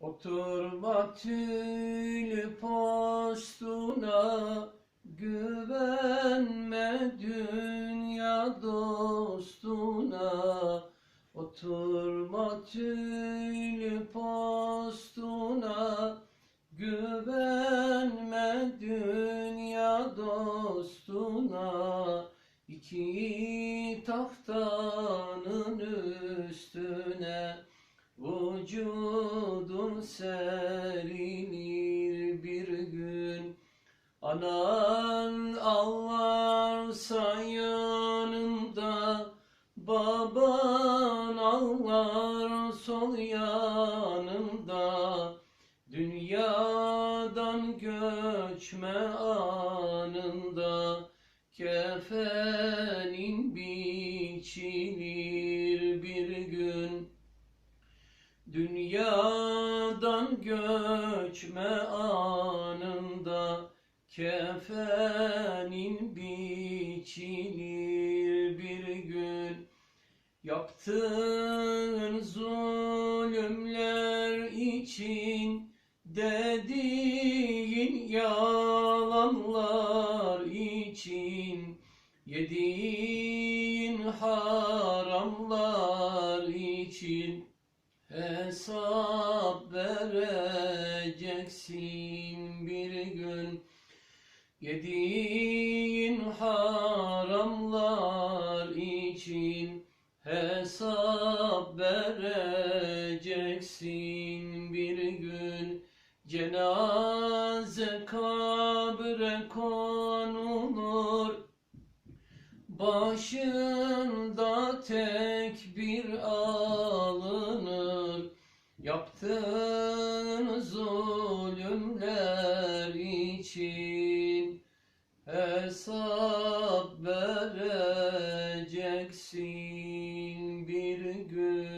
Oturma tülü postuna Güvenme dünya dostuna. Oturma tülü postuna Güvenme dünya dostuna. İki tahtanın üstüne Vücudun serilir bir gün. Anan ağlarsa yanında Baban ağlar sol yanında. Dünyadan göçme anında Kefenin biçilir Dünyadan göçme anında Kefenin biçilir bir gün. Yaptığın zulümler için Dediğin yalanlar için Yediğin haramlar için Hesap vereceksin bir gün. Yediğin haramlar için Hesap vereceksin bir gün. Cenaze kabre konulur. Başında tekbir alınır Yaptığın zulümler için Hesap vereceksin bir gün